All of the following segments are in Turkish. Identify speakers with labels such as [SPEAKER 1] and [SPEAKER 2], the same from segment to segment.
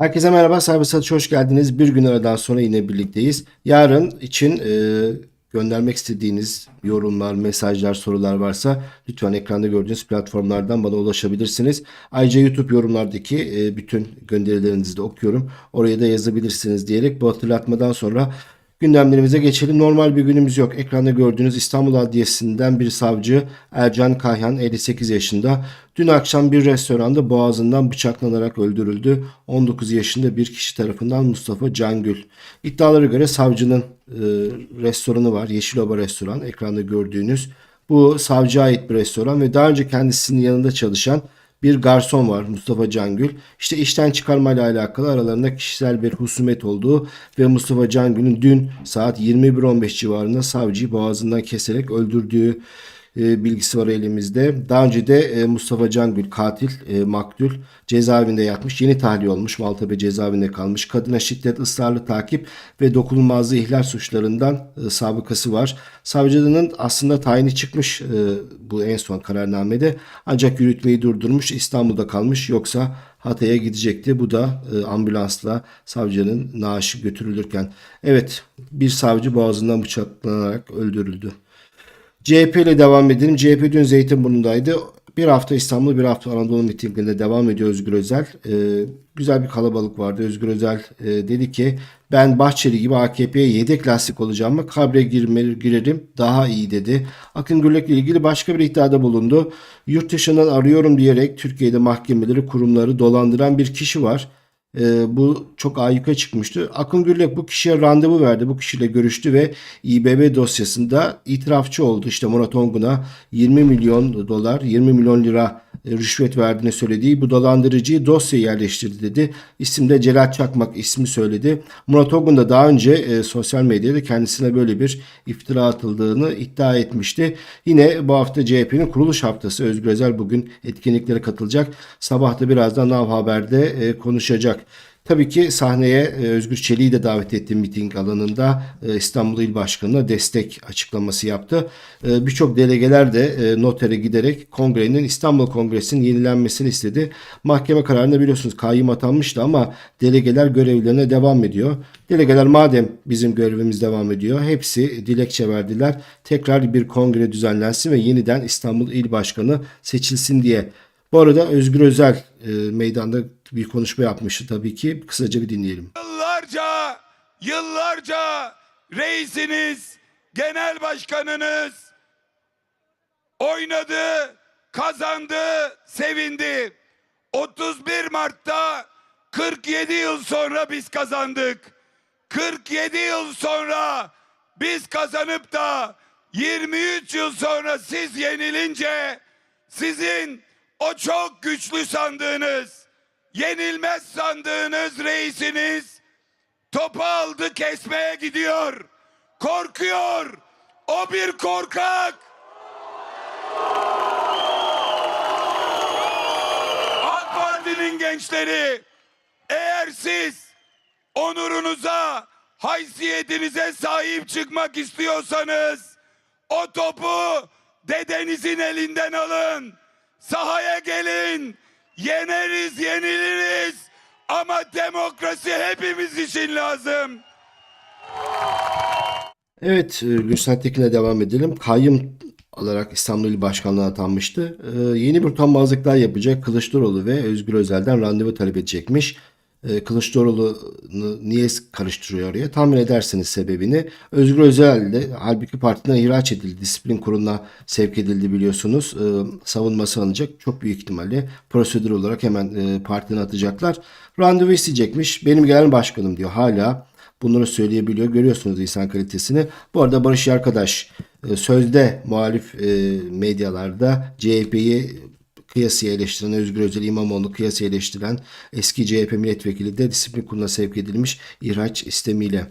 [SPEAKER 1] Herkese merhaba, Cyber Satış hoş geldiniz. Bir gün aradan sonra yine birlikteyiz. Yarın için e, göndermek istediğiniz yorumlar, mesajlar, sorular varsa lütfen ekranda gördüğünüz platformlardan bana ulaşabilirsiniz. Ayrıca YouTube yorumlardaki e, bütün gönderilerinizi de okuyorum. Oraya da yazabilirsiniz diyerek bu hatırlatmadan sonra Gündemlerimize geçelim. Normal bir günümüz yok. Ekranda gördüğünüz İstanbul Adliyesi'nden bir savcı Ercan Kayhan 58 yaşında. Dün akşam bir restoranda boğazından bıçaklanarak öldürüldü. 19 yaşında bir kişi tarafından Mustafa Cangül. İddialara göre savcının e, restoranı var. Yeşiloba Restoran. Ekranda gördüğünüz. Bu savcıya ait bir restoran ve daha önce kendisinin yanında çalışan bir garson var Mustafa Cangül. İşte işten çıkarmayla alakalı aralarında kişisel bir husumet olduğu ve Mustafa Cangül'ün dün saat 21.15 civarında savcıyı boğazından keserek öldürdüğü e, bilgisi var elimizde. Daha önce de e, Mustafa Cangül katil, e, maktul cezaevinde yatmış. Yeni tahliye olmuş. Maltepe cezaevinde kalmış. Kadına şiddet, ısrarlı takip ve dokunulmazlığı ihlal suçlarından e, sabıkası var. Savcılığının aslında tayini çıkmış e, bu en son kararnamede. Ancak yürütmeyi durdurmuş. İstanbul'da kalmış. Yoksa Hatay'a gidecekti. Bu da e, ambulansla savcının naaşı götürülürken. Evet bir savcı boğazından bıçaklanarak öldürüldü. CHP ile devam edelim. CHP dün Zeytinburnu'ndaydı. Bir hafta İstanbul, bir hafta Anadolu mitinginde devam ediyor Özgür Özel. Ee, güzel bir kalabalık vardı. Özgür Özel e, dedi ki ben Bahçeli gibi AKP'ye yedek lastik olacağım mı kabre girme, girerim daha iyi dedi. Akın Gürlek ile ilgili başka bir iddiada bulundu. Yurt dışından arıyorum diyerek Türkiye'de mahkemeleri, kurumları dolandıran bir kişi var. Ee, bu çok ayyuka çıkmıştı. Akın Gürlek bu kişiye randevu verdi. Bu kişiyle görüştü ve İBB dosyasında itirafçı oldu. İşte Murat Ongun'a 20 milyon dolar, 20 milyon lira e, rüşvet verdiğini söylediği bu dolandırıcıyı dosyaya yerleştirdi dedi. İsimde Celal Çakmak ismi söyledi. Murat Ongun da daha önce e, sosyal medyada kendisine böyle bir iftira atıldığını iddia etmişti. Yine bu hafta CHP'nin kuruluş haftası Özgür Özel bugün etkinliklere katılacak. Sabah da birazdan Nav Haber'de e, konuşacak. Tabii ki sahneye e, Özgür Çelik'i de davet ettim miting alanında e, İstanbul İl Başkanı'na destek açıklaması yaptı. E, Birçok delegeler de notere giderek kongrenin İstanbul Kongresi'nin yenilenmesini istedi. Mahkeme kararında biliyorsunuz kayyum atanmıştı ama delegeler görevlerine devam ediyor. Delegeler madem bizim görevimiz devam ediyor hepsi dilekçe verdiler. Tekrar bir kongre düzenlensin ve yeniden İstanbul İl Başkanı seçilsin diye. Bu arada Özgür Özel e, meydanda bir konuşma yapmıştı tabii ki. Kısaca bir dinleyelim.
[SPEAKER 2] Yıllarca, yıllarca reisiniz, genel başkanınız oynadı, kazandı, sevindi. 31 Mart'ta 47 yıl sonra biz kazandık. 47 yıl sonra biz kazanıp da 23 yıl sonra siz yenilince sizin o çok güçlü sandığınız, yenilmez sandığınız reisiniz topu aldı kesmeye gidiyor. Korkuyor. O bir korkak. AK Parti'nin gençleri eğer siz onurunuza, haysiyetinize sahip çıkmak istiyorsanız o topu dedenizin elinden alın. Sahaya gelin. Yeneriz, yeniliriz. Ama demokrasi hepimiz için lazım.
[SPEAKER 1] Evet, e, Gülşen Tekin'e devam edelim. Kayyum olarak İstanbul İl Başkanlığı'na atanmıştı. Ee, yeni bir utanmazlıklar yapacak Kılıçdaroğlu ve Özgür Özel'den randevu talep edecekmiş. Ee, Kılıçdaroğlu'nu niye karıştırıyor oraya? Tahmin edersiniz sebebini. Özgür Özel de halbuki partiden ihraç edildi. Disiplin kuruluna sevk edildi biliyorsunuz. Ee, savunması alınacak. Çok büyük ihtimalle prosedür olarak hemen e, partiden atacaklar. Randevu isteyecekmiş. Benim genel başkanım diyor hala. Bunları söyleyebiliyor. Görüyorsunuz insan kalitesini. Bu arada Barış Arkadaş e, sözde muhalif e, medyalarda CHP'yi kıyasıya eleştiren Özgür Özel İmamoğlu kıyasıya eleştiren eski CHP milletvekili de disiplin kuruluna sevk edilmiş ihraç istemiyle.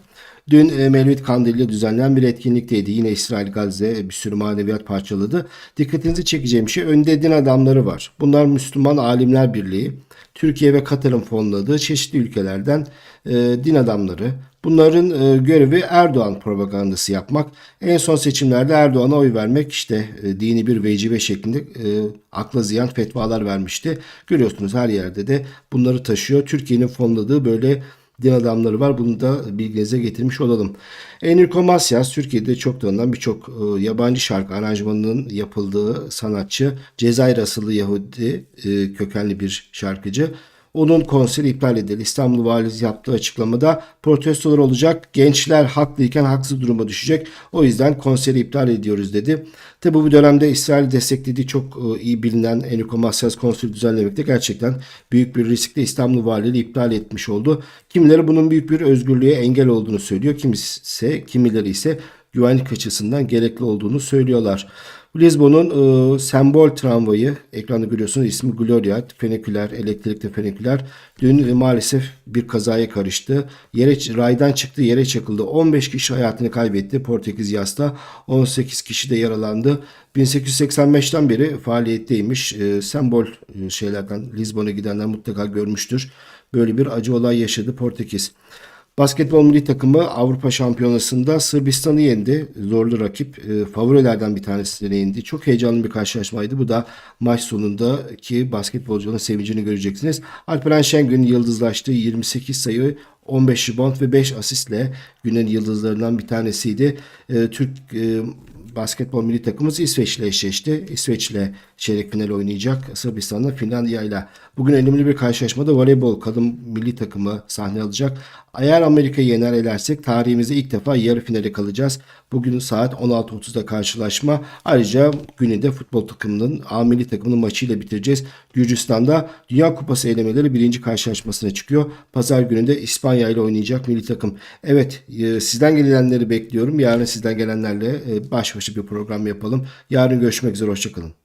[SPEAKER 1] Dün e, Mevlüt Kandili'yle düzenlenen bir etkinlikteydi. Yine İsrail Gazze bir sürü maneviyat parçaladı. Dikkatinizi çekeceğim şey önde din adamları var. Bunlar Müslüman Alimler Birliği. Türkiye ve Katar'ın fonladığı çeşitli ülkelerden e, din adamları. Bunların e, görevi Erdoğan propagandası yapmak. En son seçimlerde Erdoğan'a oy vermek işte e, dini bir vecibe şeklinde e, akla ziyan fetvalar vermişti. Görüyorsunuz her yerde de bunları taşıyor. Türkiye'nin fonladığı böyle din adamları var. Bunu da bilginize getirmiş olalım. Enrico Macias Türkiye'de çok tanınan birçok e, yabancı şarkı aranjmanının yapıldığı sanatçı. Cezayir asıllı Yahudi e, kökenli bir şarkıcı. Onun konseri iptal edildi. İstanbul Valisi yaptığı açıklamada protestolar olacak. Gençler haklıyken haksız duruma düşecek. O yüzden konseri iptal ediyoruz dedi. Tabi bu dönemde İsrail desteklediği çok e, iyi bilinen Enrico Macias konseri düzenlemekte gerçekten büyük bir riskle İstanbul Valiliği iptal etmiş oldu. Kimileri bunun büyük bir özgürlüğe engel olduğunu söylüyor. Kimisi kimileri ise güvenlik açısından gerekli olduğunu söylüyorlar. Lisbon'un e, sembol tramvayı ekranda görüyorsunuz ismi Gloria feniküler elektrikli feniküler dün e, maalesef bir kazaya karıştı. Yere raydan çıktı yere çakıldı. 15 kişi hayatını kaybetti Portekiz Yas'ta. 18 kişi de yaralandı. 1885'ten beri faaliyetteymiş. E, sembol e, şeylerden Lisbon'a gidenler mutlaka görmüştür. Böyle bir acı olay yaşadı Portekiz. Basketbol milli takımı Avrupa Şampiyonası'nda Sırbistan'ı yendi. Zorlu rakip. E, favorilerden bir tanesini yendi. Çok heyecanlı bir karşılaşmaydı. Bu da maç sonundaki basketbolcuların sevincini göreceksiniz. Alperen Şengün yıldızlaştı. 28 sayı 15 rebound ve 5 asistle günün yıldızlarından bir tanesiydi. E, Türk e, basketbol milli takımımız İsveç'le eşleşti. İsveç'le çeyrek final oynayacak. Sırbistan'la Finlandiya ile. Bugün önemli bir karşılaşmada voleybol kadın milli takımı sahne alacak. Eğer Amerika'yı yener edersek tarihimizde ilk defa yarı finale kalacağız. Bugün saat 16.30'da karşılaşma. Ayrıca günü de futbol takımının A milli takımının maçıyla bitireceğiz. Gürcistan'da Dünya Kupası elemeleri birinci karşılaşmasına çıkıyor. Pazar günü de İspanya ile oynayacak milli takım. Evet e, sizden gelenleri bekliyorum. Yarın sizden gelenlerle e, baş başa bir program yapalım. Yarın görüşmek üzere. Hoşçakalın.